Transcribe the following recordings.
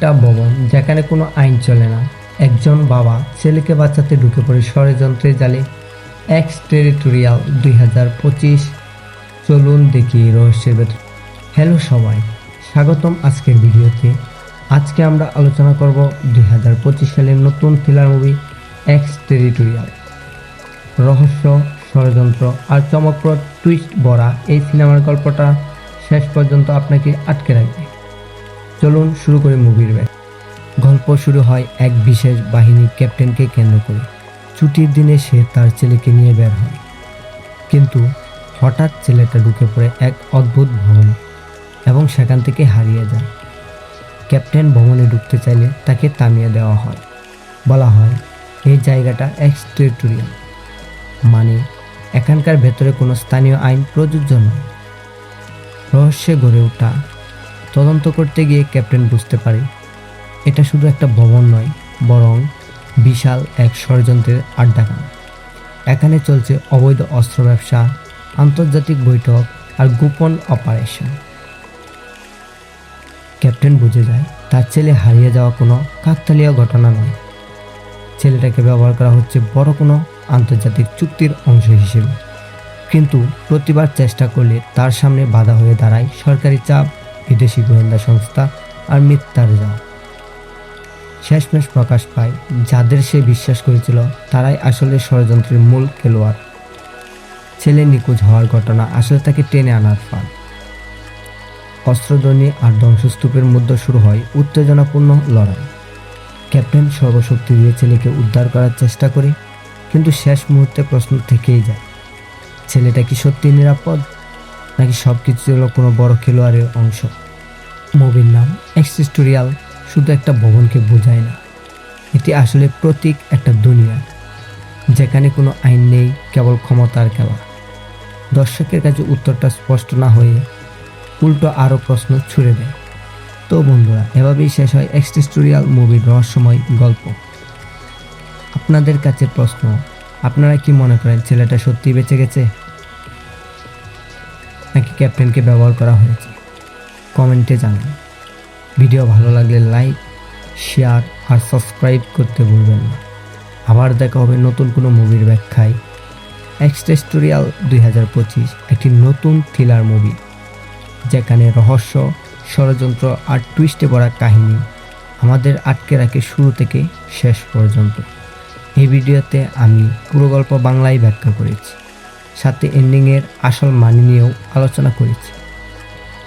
একটা ভবন যেখানে কোনো আইন চলে না। একজন বাবা ছেলেকে বাঁচাতে ঢুকে পড়ে ষড়যন্ত্রের জালে। এক্স টেরিটোরিয়াল দুই হাজার পঁচিশ। চলুন দেখি রহস্যের ভেতর। হ্যালো সবাই, স্বাগতম আজকের ভিডিওতে। আজকে আমরা আলোচনা করব দুই হাজার পঁচিশ সালের নতুন থ্রিলার মুভি এক্স টেরিটোরিয়াল রহস্য, ষড়যন্ত্র আর চমকপ্রদ টুইস্ট ভরা এই সিনেমার গল্পটা শেষ পর্যন্ত আপনাকে আটকে রাখবে। চলুন শুরু করি মুভির ব্যাগ গল্প শুরু হয় এক বিশেষ বাহিনীর ক্যাপ্টেনকে কেন্দ্র করে। ছুটির দিনে সে তার ছেলেকে নিয়ে বের হয়। কিন্তু হঠাৎ ছেলেটা ঢুকে পড়ে এক অদ্ভুত ভবন এবং সেখান থেকে হারিয়ে যায়। ক্যাপ্টেন ভবনে ঢুকতে চাইলে তাকে থামিয়ে দেওয়া হয়। বলা হয়, এই জায়গাটা এক্সটেরিটোরিয়াল। মানে এখানকার ভেতরে কোনো স্থানীয় আইন প্রযোজ্য নয়। রহস্যে গড়ে ওঠা তদন্ত করতে গিয়ে ক্যাপ্টেন বুঝতে পারে এটা শুধু একটা ভবন নয়, বরং বিশাল এক ষড়যন্ত্রের আড্ডাখানা। এখানে চলছে অবৈধ অস্ত্র ব্যবসা, আন্তর্জাতিক বৈঠক আর গোপন অপারেশন। ক্যাপ্টেন বুঝে যায়, তার ছেলে হারিয়ে যাওয়া কোনো কাকতালীয় ঘটনা নয়। ছেলেটাকে ব্যবহার করা হচ্ছে বড় কোনো আন্তর্জাতিক চুক্তির অংশ হিসেবে। কিন্তু প্রতিবার চেষ্টা করলে তার সামনে বাধা হয়ে দাঁড়ায় সরকারি চাপ বিদেশি গোয়েন্দা সংস্থা আর মিথ্যার যাও। শেষমেশ প্রকাশ পায়, যাদের সে বিশ্বাস করেছিল তারাই আসলে ষড়যন্ত্রের মূল খেলোয়াড়। ছেলে নিখোঁজ হওয়ার ঘটনা আসলে তাকে টেনে আনার ফাল অস্ত্রধ্বনি আর ধ্বংসস্তূপের মধ্যে শুরু হয় উত্তেজনাপূর্ণ লড়াই। ক্যাপ্টেন সর্বশক্তি দিয়ে ছেলেকে উদ্ধার করার চেষ্টা করে, কিন্তু শেষ মুহূর্তে প্রশ্ন থেকেই যায়, ছেলেটা কি সত্যি নিরাপদ? নাকি সব কিছু ছিল কোনো বড় খেলোয়াড়ের অংশ? মুভির নাম এক্সিস্টোরিয়াল, শুধু একটা ভবনকে বোঝায় না। এটি আসলে প্রতীক একটা দুনিয়া, যেখানে কোনো আইন নেই, কেবল ক্ষমতার খেলা। দর্শকের কাছে উত্তরটা স্পষ্ট না হয়ে উল্টো আরও প্রশ্ন ছুড়ে দেয়। তো বন্ধুরা, এভাবেই শেষ হয় এক্সটেস্টোরিয়াল মুভির রহস্যময় গল্প। আপনাদের কাছে প্রশ্ন, আপনারা কি মনে করেন ছেলেটা সত্যি বেঁচে গেছে? ক্যাপ্টেনকে ব্যবহার করা হয়েছে। কমেন্টে জানান। ভিডিও ভালো লাগলে লাইক, শেয়ার আর সাবস্ক্রাইব করতে ভুলবেন না। আবার দেখা হবে নতুন কোনো মুভির ব্যাখ্যায়। এক্সটেস্টোরিয়াল দুই হাজার পঁচিশ একটি নতুন থ্রিলার মুভি যেখানে রহস্য, ষড়যন্ত্র আর টুইস্টে ভরা কাহিনী আমাদের আটকে রাখে শুরু থেকে শেষ পর্যন্ত। এই ভিডিওতে আমি পুরো গল্প বাংলায় ব্যাখ্যা করেছি। সাথে এন্ডিংয়ের আসল মানি নিয়েও আলোচনা করেছি।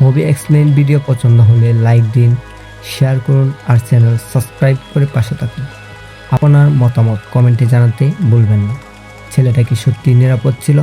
মুভি এক্সপ্লেন ভিডিও পছন্দ হলে লাইক দিন শেয়ার করুন আর চ্যানেল সাবস্ক্রাইব করে পাশে থাকুন। আপনার মতামত কমেন্টে জানাতে ভুলবেন না। ছেলেটা কি সত্যি নিরাপদ ছিল?